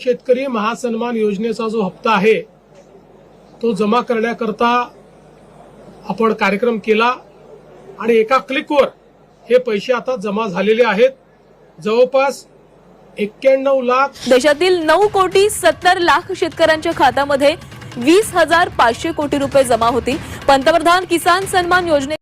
शेतकरी महासन्मान योजनेचा जो हप्ता आहे तो जमा करण्याकरता आपण कार्यक्रम केला आणि एका क्लिकवर हे पैसे आता जमा झालेले आहेत. जवळपास एक्क्याण्णव लाख देशातील नऊ कोटी सत्तर लाख शेतकऱ्यांच्या खात्यामध्ये वीस हजार पाचशे कोटी रुपये जमा होतील. पंतप्रधान किसान सन्मान योजने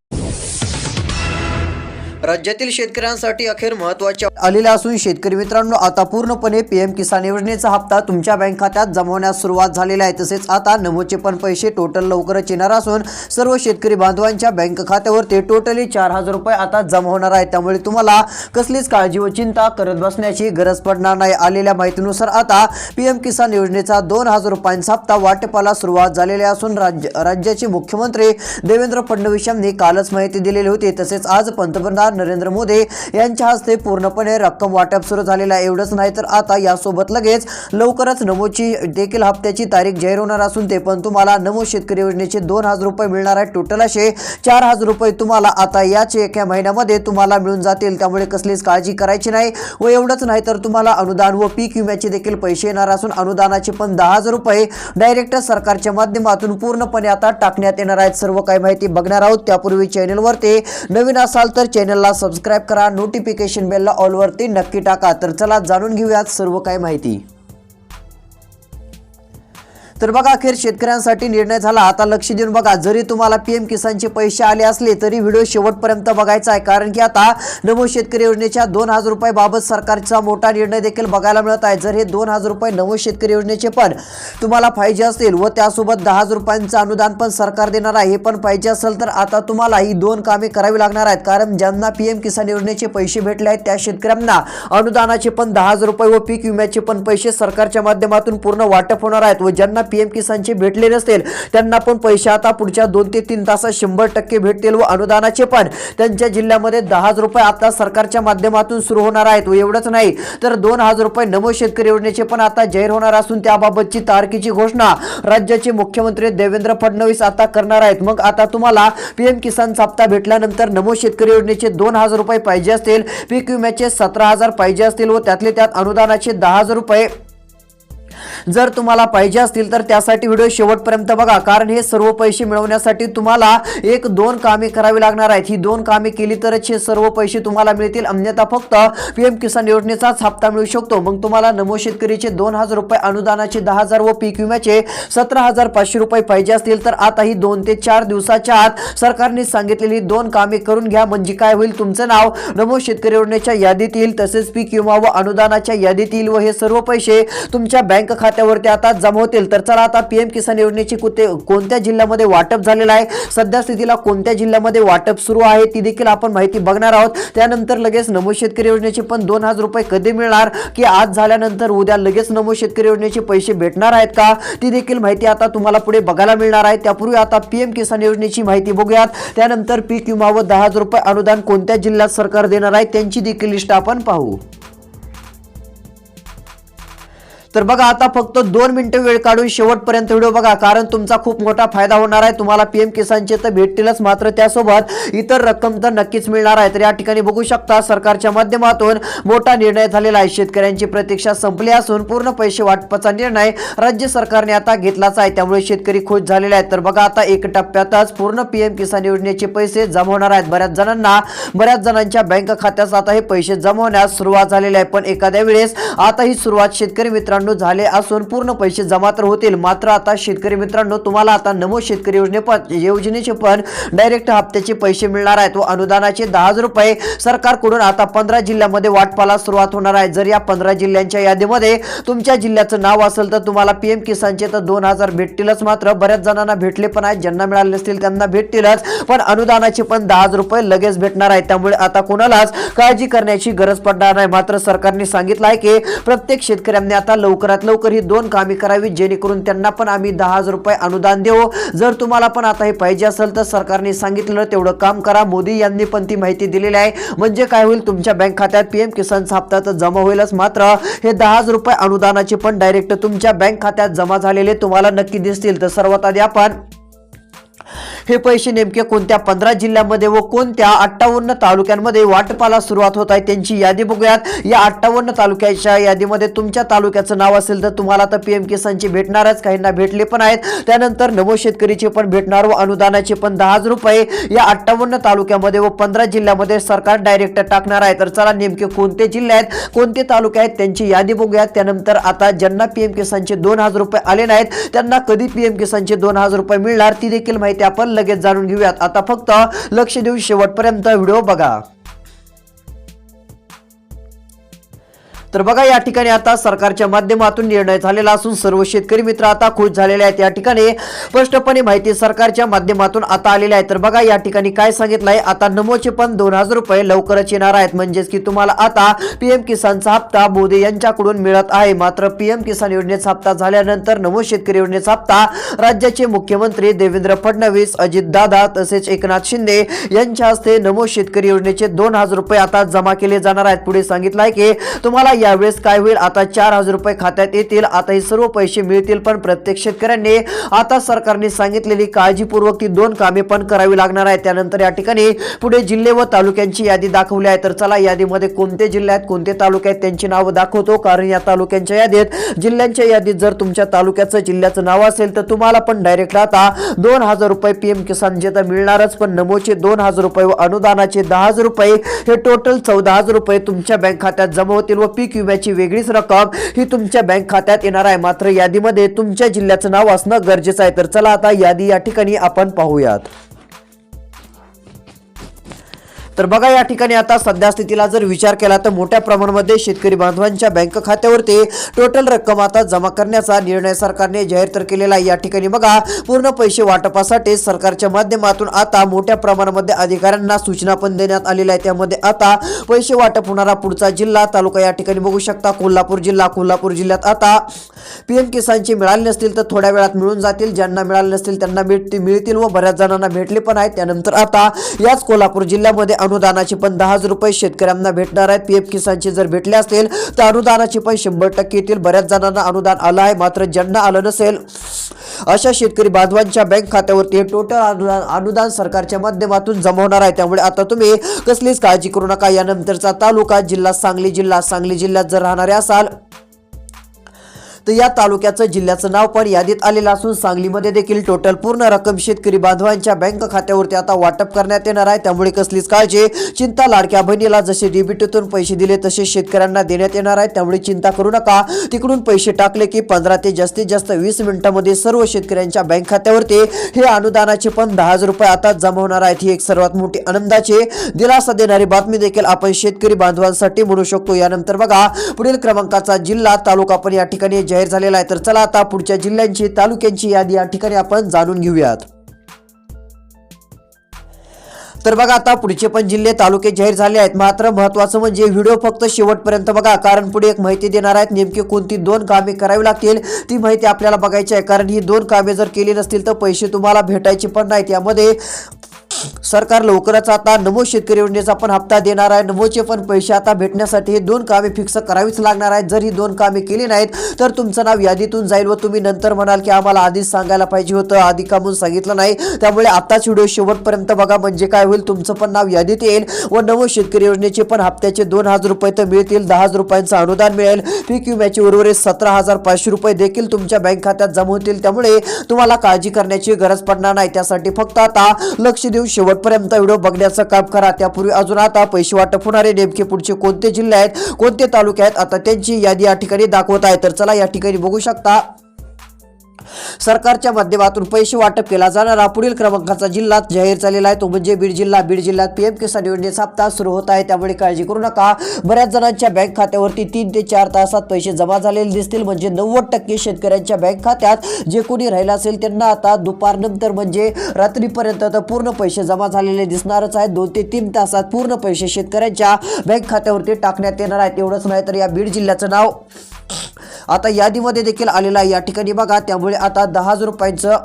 राज्यातील शेतकऱ्यांसाठी अखेर महत्त्वाच्या आलेल्या असून शेतकरी मित्रांनो आता पूर्णपणे पीएम किसान योजनेचा हप्ता तुमच्या बँक खात्यात जमवण्यास सुरुवात झालेली आहे. तसेच आता नमोचे पण पैसे टोटल लवकरच येणार असून सर्व शेतकरी बांधवांच्या बँक खात्यावर ते टोटली चार हजार रुपये आता जमा होणार आहे त्यामुळे तुम्हाला कसलीच काळजी व चिंता करत बसण्याची गरज पडणार नाही. आलेल्या माहितीनुसार आता पीएम किसान योजनेचा दोन हजार रुपयांचा हप्ता वाटपाला सुरुवात झालेली असून राज्य राज्याचे मुख्यमंत्री देवेंद्र फडणवीस यांनी कालच माहिती दिलेली होती. तसेच आज पंतप्रधान नरेंद्र मोदी यांच्या हस्ते पूर्णपणे रक्कम वाटप सुरू झालेलं आहे. एवढंच नाही तर आता यासोबत लगेच लवकरच नमोची देखील हप्त्याची तारीख जाहीर होणार असून ते पण तुम्हाला नमो शेतकरी योजनेचे दोन हजार रुपये मिळणार आहेत टोटल असे चार हजार रुपये तुम्हाला आता याच एका महिन्यामध्ये तुम्हाला मिळून जातील. त्यामुळे कसलीच काळजी करायची नाही व एवढंच नाही तर तुम्हाला अनुदान व पीक विम्याचे देखील पैसे येणार असून अनुदानाचे पण दहा हजार रुपये डायरेक्ट सरकारच्या माध्यमातून पूर्णपणे आता टाकण्यात येणार आहेत. सर्व काही माहिती बघणार आहोत. त्यापूर्वी चॅनलवरती नवीन असाल तर चॅनलला सबस्क्राईब करा नोटिफिकेशन बेलला ऑलवरती नक्की टाका. तर चला जाणून घेऊयात सर्व काही माहिती. तर बघा अखेर शेतकऱ्यांसाठी निर्णय झाला. आता लक्ष देऊन बघा जरी तुम्हाला पीएम किसानचे पैसे आले असले तरी व्हिडिओ शेवटपर्यंत बघायचा आहे. कारण की आता नमो शेतकरी योजनेच्या दोन हजार रुपये बाबत सरकारचा मोठा निर्णय देखील बघायला मिळत आहे. जर हे दोन हजार रुपये नमो शेतकरी योजनेचे पण तुम्हाला पाहिजे असतील व त्यासोबत दहा हजार रुपयांचं अनुदान पण सरकार देणार आहे हे पण पाहिजे असेल तर आता तुम्हाला ही दोन कामे करावी लागणार आहेत. कारण ज्यांना पीएम किसान योजनेचे पैसे भेटले आहेत त्या शेतकऱ्यांना अनुदानाचे पण दहा हजार रुपये व पीक विम्याचे पण पैसे सरकारच्या माध्यमातून पूर्ण वाटप होणार आहेत व ज्यांना पीएम किसानचे भेटले नसतील त्यांना पण पैसे आता पुढच्या दोन ते तीन तासात शंभर टक्के भेटतील व अनुदानाचे पण. त्यांच्या जिल्ह्यामध्ये दहा हजार रुपये आता सरकारच्या माध्यमातून सुरू होणार आहेत व एवढंच नाही तर दोन हजार रुपये नमो शेतकरी योजनेचे पण आता जाहीर होणार असून त्याबाबतची तारखेची घोषणा राज्याचे मुख्यमंत्री देवेंद्र फडणवीस आता करणार आहेत. मग आता तुम्हाला पीएम किसानचा हप्ता भेटल्यानंतर नमो शेतकरी योजनेचे दोन हजार रुपये पाहिजे असतील पीक विम्याचे सतरा हजार पाहिजे असतील व त्यातले त्यात अनुदानाचे दहा हजार रुपये जर तुम्हाला पाहिजे असतील तर त्यासाठी व्हिडिओ शेवटपर्यंत बघा कारण हे सर्व पैसे मिळवण्यासाठी तुम्हाला एक दोन कामे करावी लागणार आहेत. ही दोन कामे केली तरच हे सर्व पैसे तुम्हाला मिळतील. अन्यथा फक्त पीएम किसान योजनेचाच हप्ता मिळू शकतो. मग तुम्हाला नमो शेतकरीचे दोन हजार रुपये अनुदानाचे दहा हजार व पीक विम्याचे सतरा हजार पाचशे रुपये पाहिजे असतील तर आता ही दोन ते चार दिवसाच्या आत सरकारने सांगितलेली दोन कामे करून घ्या. म्हणजे काय होईल तुमचं नाव नमो शेतकरी योजनेच्या यादीत येईल. तसेच पीक विमा व अनुदानाच्या यादीत येईल व हे सर्व पैसे तुमच्या बँक खात्यावरती आता जमा होतील. तर चला आता पीएम किसान योजनेची कुठे कोणत्या जिल्ह्यामध्ये वाटप झालेलं आहे? सध्या स्थितीला कोणत्या जिल्ह्यामध्ये वाटप सुरू आहे? ती देखील आपण माहिती बघणार आहोत. त्यानंतर लगेच नमो शेतकरी योजनेचे पण दोन हजार रुपये कधी मिळणार? की आज झाल्यानंतर उद्या लगेच नमो शेतकरी योजनेचे पैसे भेटणार आहेत का? ती देखील माहिती आता तुम्हाला पुढे बघायला मिळणार आहे. त्यापूर्वी आता पीएम किसान योजनेची माहिती बघूयात. त्यानंतर पीक विमा व दहा हजार रुपये अनुदान कोणत्या जिल्ह्यात सरकार देणार आहे? त्यांची देखील लिस्ट आपण पाहू. तर बघा आता फक्त दोन मिनिटं वेळ काढून शेवटपर्यंत व्हिडिओ बघा कारण तुमचा खूप मोठा फायदा होणार आहे. तुम्हाला पीएम किसानचे तर भेटतीलच मात्र त्यासोबत इतर रक्कम तर नक्कीच मिळणार आहे. तर या ठिकाणी बघू शकता सरकारच्या माध्यमातून मोठा निर्णय झालेला आहे. शेतकऱ्यांची प्रतीक्षा संपली असून पूर्ण पैसे वाटपाचा निर्णय राज्य सरकारने आता घेतलाच आहे. त्यामुळे शेतकरी खुश झालेले आहेत. तर बघा आता एक टप्प्यातच पूर्ण पीएम किसान योजनेचे पैसे जमा होणार आहेत. बऱ्याच जणांना बऱ्याच जणांच्या बँक खात्यात आता हे पैसे जमवण्यास सुरुवात झालेली आहे. पण एखाद्या वेळेस आता ही सुरुवात शेतकरी मित्रांनो झाले असून पूर्ण पैसे जमा तर होतील. मात्र आता शेतकरी मित्रांनो तुम्हाला आता नमो शेतकरी योजने पण योजनेचे पण डायरेक्ट हप्त्याचे पैसे मिळणार आहेत. व अनुदानाचे दहा हजार रुपये सरकारकडून आता पंधरा जिल्ह्यामध्ये वाटपाला सुरुवात होणार आहे. जर या पंधरा जिल्ह्यांच्या यादीमध्ये तुमच्या जिल्ह्याचं नाव असेल तर तुम्हाला पीएम किसानचे तर दोन हजार भेटतीलच. मात्र बऱ्याच जणांना भेटले पण आहेत. ज्यांना मिळाले नसतील त्यांना भेटतीलच. पण अनुदानाचे पण दहा हजार रुपये लगेच भेटणार आहेत. त्यामुळे आता कोणालाच काळजी करण्याची गरज पडणार नाही. मात्र सरकारने सांगितलं आहे की प्रत्येक शेतकऱ्यांनी आता लवकरात लवकर ही दोन कामे करावी जेणेकरून त्यांना पण आम्ही दहा हजार रुपये अनुदान देऊ जर तुम्हाला पण आता हे पाहिजे असेल तर सरकारने सांगितलं तेवढं काम करा. मोदी यांनी पण ती माहिती दिलेली आहे. म्हणजे काय होईल तुमच्या बँक खात्यात पीएम किसानचा हप्ता तर जमा होईलच. मात्र हे दहा हजार रुपये अनुदानाचे पण डायरेक्ट तुमच्या बँक खात्यात जमा झालेले तुम्हाला नक्की दिसतील. तर सर्वात आधी आपण हे पैसे नेमके कोणत्या पंधरा जिल्ह्यांमध्ये व कोणत्या अठ्ठावन्न तालुक्यांमध्ये वाटपाला सुरुवात होत आहे त्यांची यादी बघूयात. या अठ्ठावन्न तालुक्याच्या यादीमध्ये तुमच्या तालुक्याचं नाव असेल तर तुम्हाला तर पीएम किसानची भेटणारच काहींना भेटले पण आहेत. त्यानंतर नमो शेतकरीचे पण भेटणार व अनुदानाचे पण दहा हजार रुपये. या अठ्ठावन्न तालुक्यामध्ये व पंधरा जिल्ह्यामध्ये सरकार डायरेक्ट टाकणार आहे. तर चला नेमके कोणते जिल्हे आहेत कोणते तालुके आहेत त्यांची यादी बघूयात. त्यानंतर आता ज्यांना पीएम किसानचे दोन हजार रुपये आले नाहीत त्यांना कधी पीएम किसानचे दोन हजार रुपये मिळणार ती देखील माहिती आपण लगेच जाणून घेऊयात. आता फक्त लक्ष देऊन शेवटपर्यंत व्हिडिओ बघा. तर बघा या ठिकाणी आता सरकारच्या माध्यमातून निर्णय झालेला असून सर्व शेतकरी मित्र आता खुश झालेले आहेत. या ठिकाणी स्पष्टपणे माहिती सरकारच्या माध्यमातून आता आलेली आहे. तर बघा या ठिकाणी काय सांगितलंय? आता नमोचे पण दोन हजार रुपये लवकरच येणार आहेत. म्हणजेच की तुम्हाला आता पीएम किसानचा हप्ता मोदी यांच्याकडून मिळत आहे. मात्र पीएम किसान योजनेचा हप्ता झाल्यानंतर नमो शेतकरी योजनेचा हप्ता राज्याचे मुख्यमंत्री देवेंद्र फडणवीस अजित दादा तसेच एकनाथ शिंदे यांच्या हस्ते नमो शेतकरी योजनेचे दोन हजार रुपये आता जमा केले जाणार आहेत. पुढे सांगितलं आहे की तुम्हाला या त्यावेळेस काय होईल? आता चार हजार रुपये खात्यात येतील. आता हे सर्व पैसे मिळतील पण प्रत्येक शेतकऱ्यांनी आता सरकारने सांगितलेली काळजीपूर्वक ती दोन कामे पण करावी लागणार आहे त्यानंतर या ठिकाणी पुढे जिल्हे व तालुक्यांची यादी दाखवली आहे. तर चला यादीमध्ये कोणते जिल्हे आहेत कोणते तालुके आहेत त्यांची नावं दाखवतो. कारण या तालुक्यांच्या यादीत जिल्ह्यांच्या यादीत जर तुमच्या तालुक्याचं जिल्ह्याचं नाव असेल तर तुम्हाला पण डायरेक्ट आता दोन हजार रुपये पीएम किसान जे तर मिळणारच. पण नमोचे दोन हजार रुपये व अनुदानाचे दहा हजार रुपये हे टोटल चौदा हजार रुपये तुमच्या बँक खात्यात जमा होतील व पीक विम्याची वेगळीच रक्कम ही तुमच्या बँक खात्यात येणार आहे. मात्र यादीमध्ये तुमच्या जिल्ह्याचं नाव असणं गरजेचं आहे. तर चला आता यादी या ठिकाणी आपण पाहूयात. तर बघा या ठिकाणी आता सध्या स्थितीला जर विचार केला तर मोठ्या प्रमाणामध्ये शेतकरी बांधवांच्या बँक खात्यावरती टोटल रक्कम आता जमा करण्याचा निर्णय सरकारने जाहीर तर केलेला आहे. या ठिकाणी बघा पूर्ण पैसे वाटपासाठी सरकारच्या माध्यमातून आता मोठ्या प्रमाणामध्ये अधिकाऱ्यांना सूचना पण देण्यात आलेल्या आहे त्यामध्ये आता पैसे वाटप होणारा पुढचा जिल्हा तालुका या ठिकाणी बघू शकता. कोल्हापूर जिल्हा कोल्हापूर जिल्ह्यात आता पीएम किसानचे मिळाले नसतील तर थोड्या वेळात मिळून जातील. ज्यांना मिळाले नसतील त्यांना मिळतील मिळतील व बऱ्याच जणांना भेटले पण आहेत. त्यानंतर आता याच कोल्हापूर जिल्ह्यामध्ये अनुदानाचे पण दहा हजार रुपये शेतकऱ्यांना भेटणार आहे पीएम किसानचे जर भेटले असतील तर अनुदानाचे पण शंभर टक्के येतील. बऱ्याच जणांना अनुदान आलं आहे मात्र ज्यांना आलं नसेल अशा शेतकरी बांधवांच्या बँक खात्यावरती हे टोटल अनुदान अनुदान सरकारच्या माध्यमातून जमा होणार आहे. त्यामुळे आता तुम्ही कसलीच काळजी करू नका. यानंतरचा तालुका जिल्हा सांगली जिल्हा सांगली जिल्ह्यात जर राहणारे असाल तर या तालुक्याचं जिल्ह्याचं नाव पण यादीत आलेलं असून सांगलीमध्ये देखील टोटल पूर्ण रक्कम शेतकरी बांधवांच्या बँक खात्यावरती आता वाटप करण्यात येणार आहे. त्यामुळे कसलीच काळजी. चिंता लाडक्या बहिणीला जसे डीबीटीतून पैसे दिले तसे शेतकऱ्यांना देण्यात येणार आहे. त्यामुळे चिंता करू नका. तिकडून पैसे टाकले की पंधरा ते जास्तीत जास्त वीस मिनिटांमध्ये सर्व शेतकऱ्यांच्या बँक खात्यावरती हे अनुदानाचे पण दहा हजार रुपये आता जमा होणार आहेत. ही एक सर्वात मोठी आनंदाची दिलासा देणारी बातमी देखील आपण शेतकरी बांधवांसाठी म्हणू शकतो. यानंतर बघा पुढील क्रमांकाचा जिल्हा तालुका पण या ठिकाणी जाहीर झालेला आहे. तर चला आता पुढच्या जिल्ह्यांची तालुक्यांची यादी या ठिकाणी आपण जाणून घेऊयात. तर बघा आता पुढचे पण जिल्हे तालुके जाहीर झाले आहेत. मात्र महत्वाचं म्हणजे व्हिडिओ फक्त शेवटपर्यंत बघा. कारण पुढे एक माहिती देणार आहेत. नेमकी कोणती दोन कामे करावी लागतील ती माहिती आपल्याला बघायची आहे. कारण ही दोन कामे जर केली नसतील तर पैसे तुम्हाला भेटायचे पण नाहीत. यामध्ये सरकार लवकरच आता नमो शेतकरी योजनेचा पण हप्ता देणार आहे. नमोचे पण पैसे आता भेटण्यासाठी हे दोन कामे फिक्स करावीच लागणार आहेत. जर ही दोन कामे केली नाहीत तर तुमचं नाव यादीतून जाईल व तुम्ही नंतर म्हणाल की आम्हाला आधीच सांगायला पाहिजे होतं. आधी का म्हणून सांगितलं नाही. त्यामुळे आताच व्हिडिओ शेवटपर्यंत बघा. म्हणजे काय होईल तुमचं पण नाव यादीत येईल व नवो शेतकरी योजनेचे पण हप्त्याचे दोन हजार रुपये तर मिळतील. दहा हजार रुपयांचं अनुदान मिळेल. पीक विम्याचे उर्वरित सतरा हजार पाचशे रुपये देखील तुमच्या बँक खात्यात जमा होतील. त्यामुळे तुम्हाला काळजी करण्याची गरज पडणार नाही. त्यासाठी फक्त आता लक्ष देऊन शेवटपर्यंत व्हिडिओ बघण्याचं काम करा. त्यापूर्वी अजून आता पैसे वाटप होणारे नेमके पुढचे कोणते जिल्हे आहेत कोणते तालुके आहेत आता त्यांची यादी या ठिकाणी दाखवत आहे. तर चला या ठिकाणी बघू शकता. सरकारच्या माध्यमातून पैसे वाटप केला जाणारा पुढील क्रमांकाचा जिल्हा जाहीर झालेला आहे. तो म्हणजे बीड जिल्हा. बीड जिल्ह्यात पीएम किसान योजनेचा हप्ता सुरू होत आहे. त्यामुळे काळजी करू नका. बऱ्याच जणांच्या बँक खात्यावरती तीन ते चार तासात पैसे जमा झालेले दिसतील. म्हणजे नव्वद टक्के शेतकऱ्यांच्या बँक खात्यात जे कोणी राहिलं असेल त्यांना आता दुपारनंतर म्हणजे रात्रीपर्यंत तर पूर्ण पैसे जमा झालेले दिसणारच आहेत. दोन ते तीन तासात पूर्ण पैसे शेतकऱ्यांच्या बँक खात्यावरती टाकण्यात येणार आहेत. एवढंच नाही तर या बीड जिल्ह्याचं नाव आता यादीमध्ये देखील आलेला आहे. या ठिकाणी बघा त्यामुळे आता दहा हजार रुपयांचं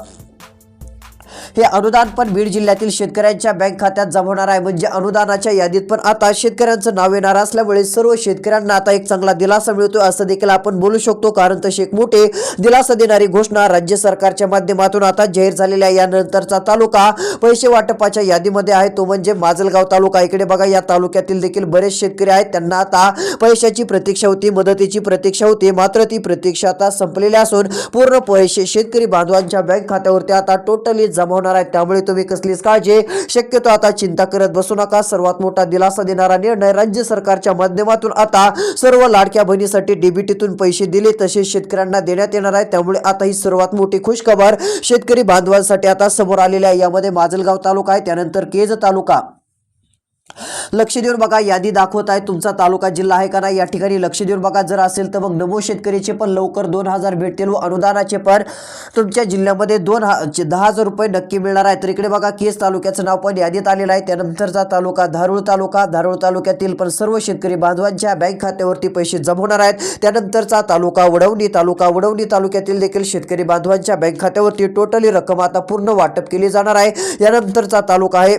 हे अनुदान पण बीड जिल्ह्यातील शेतकऱ्यांच्या बँक खात्यात जमवणार आहे. म्हणजे अनुदानाच्या यादीत पण आता शेतकऱ्यांचं नाव येणार असल्यामुळे सर्व शेतकऱ्यांना आता एक चांगला दिलासा मिळतो असं देखील आपण बोलू शकतो. कारण तशी एक मोठे दिलासा देणारी घोषणा राज्य सरकारच्या माध्यमातून आता जाहीर झालेल्या आहे. यानंतरचा तालुका पैसे वाटपाच्या यादीमध्ये आहे. तो म्हणजे माजलगाव तालुका. इकडे बघा या तालुक्यातील देखील बरेच शेतकरी आहेत. त्यांना आता पैशाची प्रतीक्षा होती मदतीची प्रतीक्षा होती. मात्र ती प्रतीक्षा आता संपलेली असून पूर्ण पैसे शेतकरी बांधवांच्या बँक खात्यावरती आता टोटली जमा होणार आहेत त्यामुळे तुम्ही कसलीच काळजी शक्यतो आता चिंता करत बसू नका. सर्वात मोठा दिलासा देणारा निर्णय राज्य सरकारच्या माध्यमातून आता सर्व लाडक्या बहिणीसाठी डीबीटीतून पैसे दिले तसेच शेतकऱ्यांना देण्यात येणार आहे. त्यामुळे आता ही सर्वात मोठी खुशखबर शेतकरी बांधवांसाठी आता समोर आलेली आहे. यामध्ये माजलगाव तालुका आहे. त्यानंतर केज तालुका. लक्ष देऊन बघा यादी दाखवत आहे. तुमचा तालुका जिल्हा आहे का नाही? या ठिकाणी लक्ष देऊन बघा जर असेल तर मग नमो शेतकरीचे पण लवकर दोन हजार भेटतील व अनुदानाचे पण. तुमच्या जिल्ह्यामध्ये दोन हा दहा हजार रुपये नक्की मिळणार आहे. तर इकडे बघा केस तालुक्याचं नाव पण यादीत आलेलं आहे. त्यानंतरचा तालुका धारूळ तालुका. धारूळ तालुक्यातील पण सर्व शेतकरी बांधवांच्या बँक खात्यावरती पैसे जमा होणार आहेत. त्यानंतरचा तालुका वडवणी तालुका. वडवणी तालुक्यातील देखील शेतकरी बांधवांच्या बँक खात्यावरती टोटली रक्कम आता पूर्ण वाटप केली जाणार आहे. यानंतरचा तालुका आहे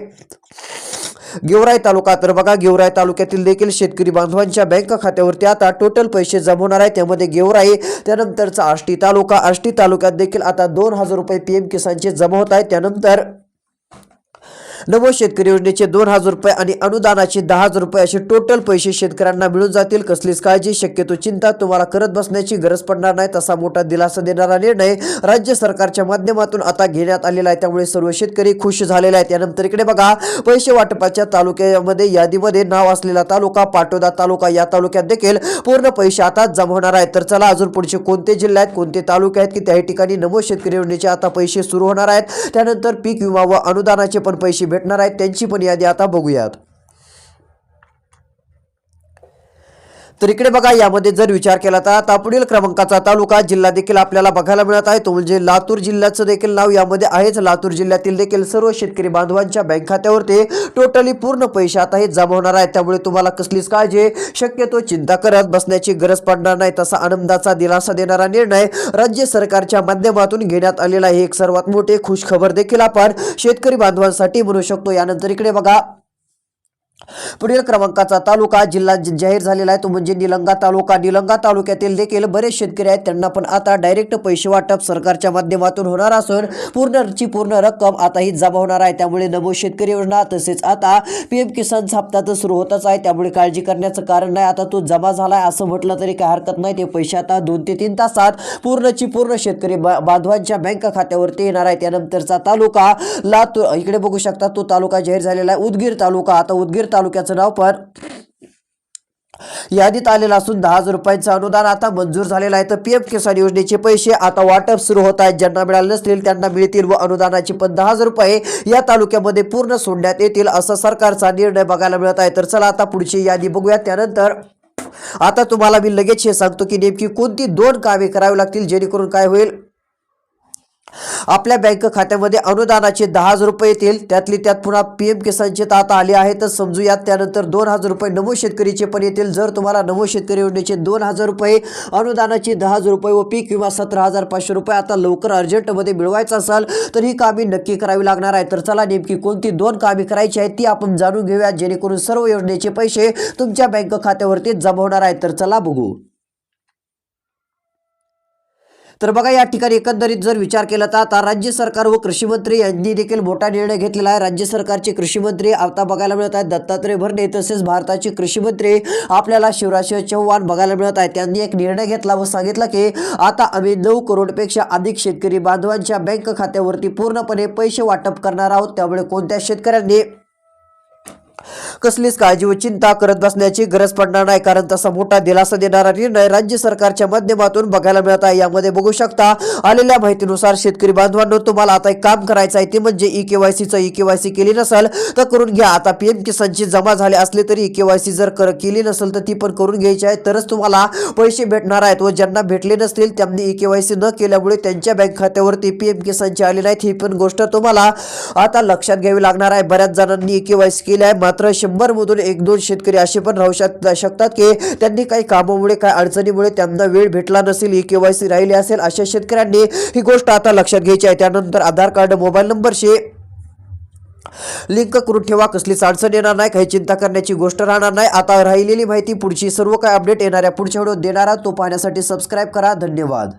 गेवराई तालुका. तर बघा गेवराई तालुक्यातील देखील शेतकरी बांधवांच्या बँक खात्यावरती आता टोटल पैसे जमा आहे त्यामध्ये गेवराई त्यानंतरचा आष्टी तालुका. आष्टी तालुक्यात देखील आता दोन हजार रुपये पीएम किसानचे जमा होत आहेत. त्यानंतर नमो शेतकरी योजनेचे दोन हजार रुपये आणि अनुदानाचे दहा हजार रुपये असे टोटल पैसे शेतकऱ्यांना मिळून जातील. कसलीच काळजी शक्यतो चिंता तुम्हाला करत बसण्याची गरज पडणार नाही तसा मोठा दिलासा देणारा निर्णय राज्य सरकारच्या माध्यमातून आता घेण्यात आलेला आहे. त्यामुळे सर्व शेतकरी खुश झालेले आहेत. त्यानंतर इकडे बघा पैसे वाटपाच्या तालुक्यामध्ये यादीमध्ये नाव असलेला तालुका पाटोदा तालुका या तालुक्यात देखील पूर्ण पैसे आता जमा होणार आहेत. तर चला अजून पुढचे कोणते जिल्हे आहेत कोणते तालुके आहेत की त्या ठिकाणी नमो शेतकरी योजनेचे आता पैसे सुरू होणार आहेत. त्यानंतर पीक विमा व अनुदानाचे पण पैसे भेटणार आहेत त्यांची पण यादी आता बघूयात. तर इकडे बघा यामध्ये जर विचार केला तर आता पुढील क्रमांकाचा तालुका जिल्हा देखील आपल्याला बघायला मिळत आहे. तो म्हणजे लातूर जिल्ह्याचं देखील नाव यामध्ये आहेच. लातूर जिल्ह्यातील देखील सर्व शेतकरी बांधवांच्या बँक खात्यावरती टोटली पूर्ण पैसे आता हे जमा होणार आहेत. त्यामुळे तुम्हाला कसलीच काळजी शक्यतो चिंता करत बसण्याची गरज पडणार नाही. तसा आनंदाचा दिलासा देणारा निर्णय राज्य सरकारच्या माध्यमातून घेण्यात आलेला आहे. एक सर्वात मोठी खुशखबर देखील आपण शेतकरी बांधवांसाठी म्हणू शकतो. यानंतर इकडे बघा पुढील क्रमांकाचा तालुका जिल्हा जाहीर झालेला आहे. तो म्हणजे निलंगा तालुका. निलंगा तालुक्यातील देखील बरेच शेतकरी आहेत. त्यांना पण आता डायरेक्ट पैसे वाटप सरकारच्या माध्यमातून होणार असून पूर्णची पूर्ण रक्कम आता ही जमा होणार आहे. त्यामुळे नमो शेतकरी योजना तसेच आता पीएम किसानचा हप्ता तर सुरू होतच आहे. त्यामुळे काळजी करण्याचं कारण नाही. आता तो जमा झाला आहे असं म्हटलं तरी काय हरकत नाही. ते पैसे आता दोन ते तीन तासात पूर्णची पूर्ण शेतकरी बा- बांधवांच्या बँक खात्यावरती येणार आहे. त्यानंतरचा तालुका लातूर इकडे बघू शकता तो तालुका जाहीर झालेला आहे. उदगीर तालुका. आता उदगीर तालुक्याचं नाव पण यादीत आलेला असून दहा हजार रुपयांचं अनुदान आता मंजूर झालेलं आहे. तर पीएम किसान योजनेचे पैसे आता वाटप सुरू होत आहेत. ज्यांना मिळाले नसतील त्यांना मिळतील व अनुदानाचे पण दहा हजार रुपये या तालुक्यामध्ये पूर्ण सोडण्यात येतील असा सरकारचा निर्णय बघायला मिळत आहे. तर चला आता पुढची यादी बघूया. त्यानंतर आता तुम्हाला मी लगेच हे सांगतो की नेमकी कोणती दोन कामे करावी लागतील जेणेकरून काय होईल? आपल्या बँक खात्यामध्ये अनुदानाचे दहा हजार रुपये येतील. त्यातली त्यात पुन्हा पी एम किसानचे तर आता आले आहेत. तर समजूयात त्यानंतर दोन हजार रुपये नमो शेतकरीचे पण येतील. जर तुम्हाला नमो शेतकरी योजनेचे दोन हजार रुपये अनुदानाचे दहा हजार रुपये व पीक विमा सतरा हजार पाचशे रुपये आता लवकर अर्जंटमध्ये मिळवायचं असाल तर ही कामे नक्की करावी लागणार आहे तर चला नेमकी कोणती दोन कामे करायची आहेत ती आपण जाणून घेऊया. जेणेकरून सर्व योजनेचे पैसे तुमच्या बँक खात्यावरती जमा होणार आहेत. तर चला बघू. तर बघा या ठिकाणी एकंदरीत जर विचार केला तर आता राज्य सरकार व कृषी मंत्री यांनी देखील मोठा निर्णय घेतलेला आहे. राज्य सरकारचे कृषी मंत्री आता बघायला मिळत आहेत. दत्तात्रय भरणे तसेच भारताचे कृषी मंत्री आपल्याला शिवराज चव्हाण बघायला मिळत आहेत. त्यांनी एक निर्णय घेतला व सांगितलं की आता आम्ही नऊ करोडपेक्षा अधिक शेतकरी बांधवांच्या बँक खात्यावरती पूर्णपणे पैसे वाटप करणार आहोत. त्यामुळे कोणत्या शेतकऱ्यांनी कसलीच काळजी व चिंता करत बसण्याची गरज पडणार नाही कारण तसा मोठा दिलासा देणारा निर्णय राज्य सरकारच्या माध्यमातून बघायला मिळत आहे. यामध्ये बघू शकता आलेल्या माहितीनुसार शेतकरी बांधवांनो तुम्हाला आता एक काम करायचं आहे. ते म्हणजे ई केवायसीचं ई केवायसी केली नसेल तर करून घ्या. आता पीएम किसानची जमा झाले असले तरी ई केवायसी जर कर केली नसेल तर ती पण करून घ्यायची आहे. तरच तुम्हाला पैसे भेटणार आहेत व ज्यांना भेटले नसतील त्यांनी ई केवायसी न केल्यामुळे त्यांच्या बँक खात्यावरती पीएम किसानचे आले नाहीत. ही पण गोष्ट तुम्हाला आता लक्षात घ्यावी लागणार आहे. बऱ्याच जणांनी ई केवायसी केली आहे. मात्र मात्र शंभरमधून एक दोन शेतकरी असे पण राहू शक- शकतात की त्यांनी काही कामामुळे काय अडचणीमुळे त्यांना वेळ भेटला नसेल ही केवायसी राहिली असेल अशा शेतकऱ्यांनी ही गोष्ट आता लक्षात घ्यायची आहे. त्यानंतर आधार कार्ड मोबाईल नंबरशी लिंक करून ठेवा. कसलीच अडचण येणार नाही काही चिंता करण्याची गोष्ट राहणार नाही. आता राहिलेली माहिती पुढची सर्व काय अपडेट येणाऱ्या पुढच्या व्हिडिओ देणारा तो पाहण्यासाठी सबस्क्राईब करा. धन्यवाद.